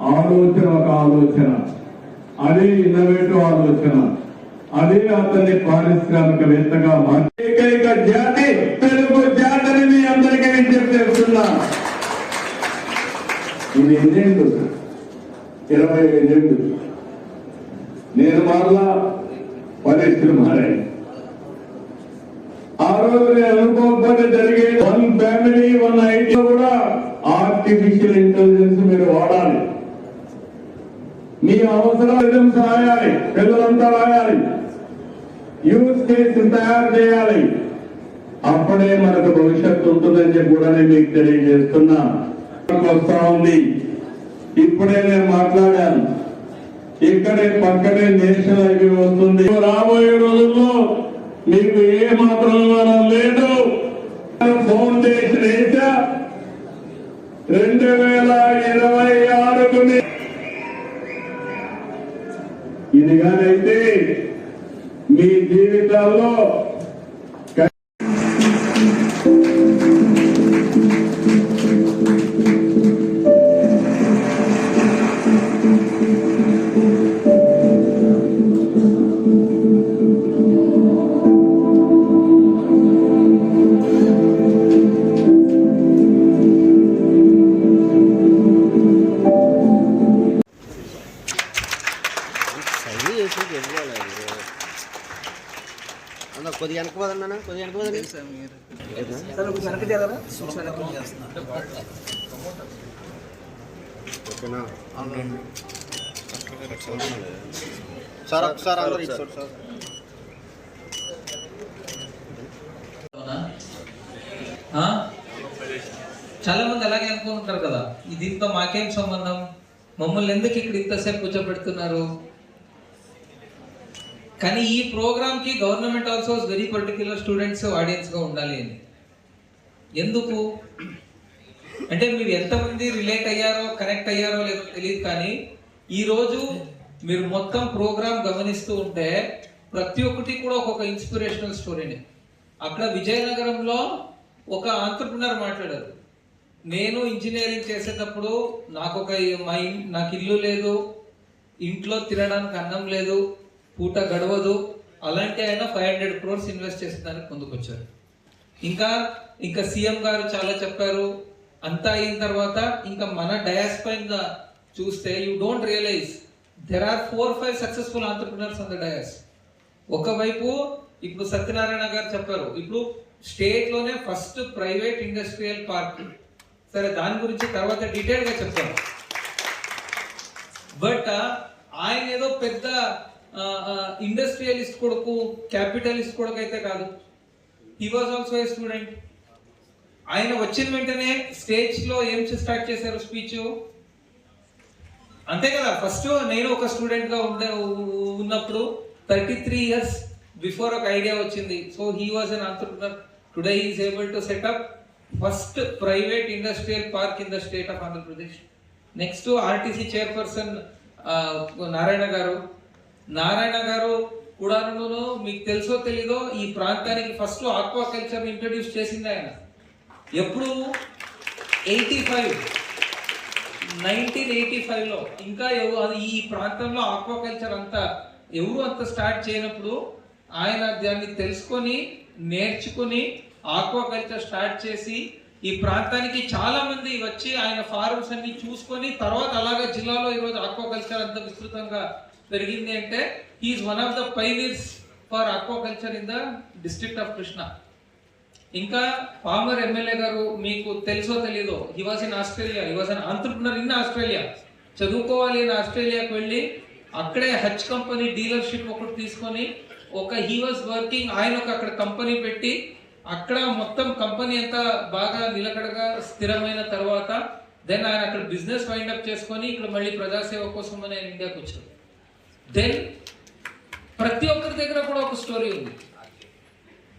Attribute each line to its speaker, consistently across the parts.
Speaker 1: ఆలోచన ఒక ఆలోచన. అదే ఇన్నోవేటివ్ ఆలోచన. అదే అతన్ని పారిశ్రామికవేత్తగా ఏకైక జాతి తెలుగు జాతిని మీ అందరికీ విజ్ఞప్తి చేస్తున్నా ఇది ఎన్నేళ్ళు? ఇరవై ఐదేళ్ళు. నేను మరలా పరిస్థితులు మారాయి ఆ రోజు నేను అనుకోకపోతే జరిగే వన్ ఫ్యామిలీ వన్ ఐటీ కూడా ఆర్టిఫిషియల్ ఇంటెలిజెన్స్ మీరు వాడాలి. మీ అవసరాలు రాయాలి? పిల్లలంతా రాయాలి. యూజ్ కేసు తయారు చేయాలి. అప్పుడే మనకు భవిష్యత్తు ఉంటుందని చెప్పి కూడా నేను మీకు తెలియజేస్తున్నా. వస్తా ఉంది. ఇప్పుడే నేను మాట్లాడాను. ఇక్కడే పక్కనే నేషనల్ హైవే వస్తుంది. రాబోయే రోజుల్లో మీకు ఏ మాత్రం మనం లేదు. ఫౌండేషన్ అయితే రెండు వేల ఇరవై ఆరుకు నే- ఇది కానైతే మీ జీవితాల్లో
Speaker 2: కొద్దిగా వెనక పదన్నా కొద్దిగా వెనక పదండి ఓకేనా? సార్ ఒకసారి అందరు ఇచ్చారు సార్.
Speaker 3: అవునా? ఆ? చాలా మంది అలాగే అనుకుంటారు కదా. ఈ దీంతో మాకేం సంబంధం? మమ్మల్ని ఎందుకు ఇక్కడ ఇంతసేపు కూర్చోబెడుతున్నారు? కానీ ఈ ప్రోగ్రామ్కి government also very particular students ఆడియన్స్గా ఉండాలి అని. ఎందుకు? అంటే మీరు ఎంతమంది రిలేట్ అయ్యారో కనెక్ట్ అయ్యారో లేదో తెలియదు కానీ ఈరోజు మీరు మొత్తం ప్రోగ్రామ్ గమనిస్తూ ఉంటే ప్రతి ఒక్కటి కూడా ఒక్కొక్క ఇన్స్పిరేషనల్ స్టోరీని అక్కడ విజయనగరంలో ఒక ఆంటర్ప్రినర్ మాట్లాడారు. నేను ఇంజనీరింగ్ చేసేటప్పుడు నాకు ఒక మా ఇన్- నాకు ఇల్లు లేదు ఇంట్లో తినడానికి అన్నం లేదు పూట గడవదు. అలాంటి ఆయన ఫైవ్ హండ్రెడ్ క్రోర్స్ ఇన్వెస్ట్ చేసేదానికి ముందుకొచ్చారు ఇంకా ఇంకా సీఎం గారు చాలా చెప్పారు. అంతా అయిన తర్వాత ఇంకా మన డయాస్ పైన చూస్తే you don't realise there are four five successful entrepreneurs on the dais ఒకవైపు ఇప్పుడు సత్యనారాయణ గారు చెప్పారు. ఇప్పుడు స్టేట్లోనే ఫస్ట్ ప్రైవేట్ ఇండస్ట్రియల్ పార్క్ సరే దాని గురించి తర్వాత డీటెయిల్గా చెప్తాను. బట్ ఆయన ఏదో పెద్ద ఇండస్ట్రియలిస్ట్ కొడుకు క్యాపిటలిస్ట్ కొడుకు అయితే కాదు. He was also a student ఆయన వచ్చిన వెంటనే స్టేజ్లో ఏం స్టార్ట్ చేశారు స్పీచ్ అంతే కదా. ఫస్ట్ నేను ఒక స్టూడెంట్గా ఉండే ఉన్నప్పుడు థర్టీ త్రీ ఇయర్స్ బిఫోర్ ఒక ఐడియా వచ్చింది. So he was an entrepreneur today is able to set up first private industrial park in the state of Andhra Pradesh next RTC chairperson Narayana garu Narayana garu కూడాను మీకు తెలుసో తెలీదో ఈ ప్రాంతానికి first aqua culture introduce చేసింది ఆయన. ఎప్పుడు? Eighty five nineteen eighty ఫైవ్లో ఇంకా అది ఈ ప్రాంతంలో ఆక్వాకల్చర్ అంతా ఎవరు అంత స్టార్ట్ చేయనప్పుడు ఆయన దాన్ని తెలుసుకొని నేర్చుకుని ఆక్వాకల్చర్ స్టార్ట్ చేసి ఈ ప్రాంతానికి చాలా మంది వచ్చి ఆయన ఫార్మ్స్ అన్ని చూసుకొని తర్వాత అలాగే జిల్లాలో ఈరోజు ఆక్వాకల్చర్ అంత విస్తృతంగా పెరిగింది అంటే is one of the pioneers for aquaculture in the district of Krishna ఇంకా పామర్ ఎమ్మెల్యే గారు మీకు తెలుసో తెలీదో he was in Australia he was an entrepreneur in Australia చదువుకోవాలి అని ఆస్ట్రేలియాకి వెళ్ళి అక్కడే హచ్ కంపెనీ డీలర్షిప్ ఒకటి తీసుకొని ఒక హీ వాజ్ వర్కింగ్ ఆయన ఒక అక్కడ కంపెనీ పెట్టి అక్కడ మొత్తం కంపెనీ అంతా బాగా నిలకడగా స్థిరమైన తర్వాత దెన్ ఆయన అక్కడ బిజినెస్ వైండప్ చేసుకొని ఇక్కడ మళ్ళీ ప్రజాసేవ కోసం అని ఆయన ఇండియాకి వచ్చారు. దెన్ ప్రతి ఒక్కరి దగ్గర కూడా ఒక స్టోరీ ఉంది.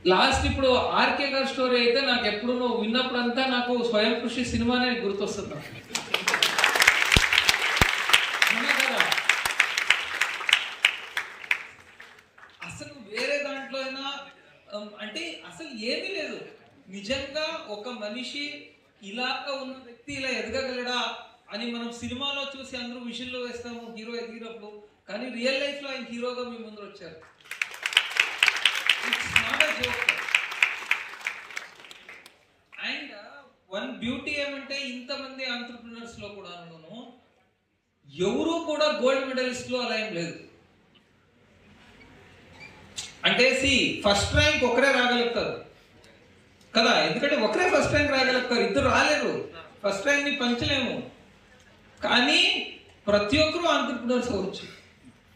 Speaker 3: లాస్ట్ ఇప్పుడు ఆర్కే గారి స్టోరీ అయితే నాకు ఎప్పుడు నువ్వు విన్నప్పుడంతా నాకు స్వయం కృషి సినిమానే గుర్తొస్తుంది అసలు వేరే దాంట్లో అయినా um, అంటే అసలు ఏమీ లేదు. నిజంగా ఒక మనిషి ఇలాగా ఉన్న వ్యక్తి ఇలా ఎదగగలడా అని మనం సినిమాలో చూసి అందరూ విషయంలో వేస్తాము హీరో ఎదిగినప్పుడు కానీ రియల్ లైఫ్లో ఆయన హీరోగా మీ ముందర వచ్చారు. It's not a joke and one beauty ఏమంటే ఇంతమంది ఆంటర్ప్రినర్స్లో కూడా ఎవరూ కూడా గోల్డ్ మెడలిస్ట్లో అలా ఏం లేదు. అంటే సి ఫస్ట్ ర్యాంక్ ఒకరే రాగలుగుతారు. కదా? ఎందుకంటే ఒకరే ఫస్ట్ ర్యాంక్ రాగలుగుతారు. ఇద్దరు రాలేరు. ఫస్ట్ ర్యాంక్ని పంచలేము. కానీ ప్రతి ఒక్కరూ ఆంటర్ప్రినర్స్ అవ్వచ్చు.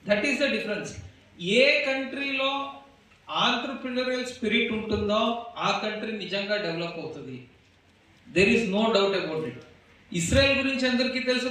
Speaker 3: దట్ ఈస్ ద డిఫరెన్స్ ఏ కంట్రీలో ఆంటర్ప్రినరియల్ స్పిరిట్ ఉంటుందో ఆ కంట్రీ నిజంగా డెవలప్ అవుతుంది. There is no doubt about it Israel గురించి అందరికీ తెలుసు